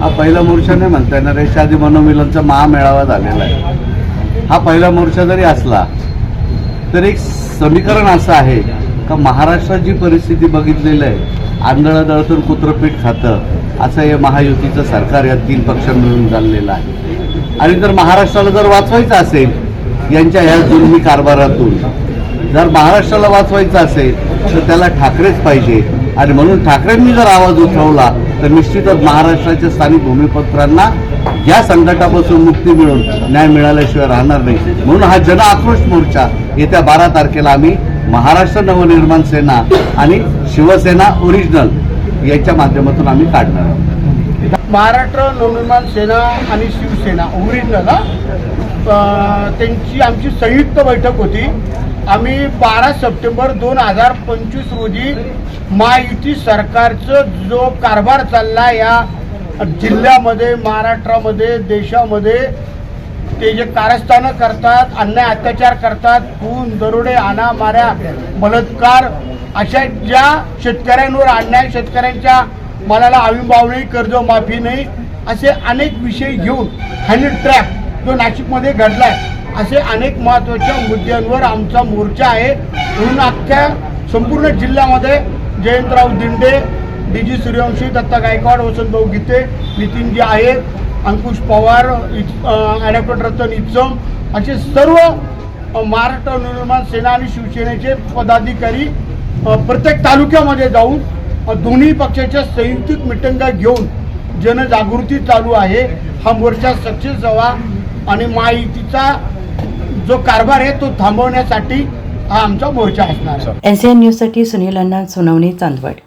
हा पहिला मोर्चा नाही म्हणता येणार याच्या मनोमिलनचा महामेळावा झालेला आहे. हा पहिला मोर्चा जरी असला तर एक समीकरण असं आहे का महाराष्ट्रात जी परिस्थिती बघितलेली आहे आंधळादळातून कुत्रपीठ खातं असं हे महायुतीचं सरकार या तीन पक्ष मिळून चाललेलं आहे. आणि जर महाराष्ट्राला जर वाचवायचं असेल यांच्या ह्या जुलमी कारभारातून जर महाराष्ट्राला वाचवायचं असेल तर त्याला ठाकरेच पाहिजे. आणि म्हणून ठाकरेंनी जर आवाज उठवला तर निश्चितच महाराष्ट्राच्या स्थानिक भूमिपत्रांना या संकटापासून मुक्ती मिळून न्याय मिळाल्याशिवाय राहणार नाही. म्हणून हा जन आक्रोश मोर्चा येत्या बारा तारखेला आम्ही महाराष्ट्र नवनिर्माण सेना आणि शिवसेना ओरिजिनल याच्या माध्यमातून आम्ही काढणार आहोत. महाराष्ट्र नवनिर्माण सेना आणि शिवसेना ओरिजिनल हा? त्यांची आमची संयुक्त बैठक होती. आम्ही बारा सप्टेंबर दोन हजार पंचवीस रोजी महायुती सरकारचं जो कारभार चालला या जिल्ह्यामध्ये महाराष्ट्रामध्ये देशामध्ये ते जे कारस्थानं करतात अन्याय अत्याचार करतात खून दरोडे आणा माऱ्या बलात्कार अशा ज्या शेतकऱ्यांवर अन्याय शेतकऱ्यांच्या मनाला आविंभावणी कर्ज माफी नाही असे अनेक विषय घेऊन हनी ट्रॅप जो नाशिकमध्ये घडला आहे असे अनेक महत्त्वाच्या मुद्द्यांवर आमचा मोर्चा आहे. म्हणून अख्ख्या संपूर्ण जिल्ह्यामध्ये जयंतराव दिंडे डी जी सूर्यवंशी दत्ता गायकवाड वसंतभाऊ गीते नितीनजी आहेत अंकुश पवार ॲडव्होकेट रतन इत्सम असे सर्व महाराष्ट्र नवनिर्माण सेना आणि शिवसेनेचे पदाधिकारी प्रत्येक तालुक्यामध्ये जाऊन दोन्ही पक्षाच्या संयुक्त मिटिंगा घेऊन जनजागृती चालू आहे. हा मोर्चा सक्सेस व्हावा आणि माहितीचा जो कारभार आहे तो थांबवण्यासाठी हा आमचा मोर्चा असणार आहे. एन न्यूजसाठी सुनील अण्णा सोनवणे चांदवड.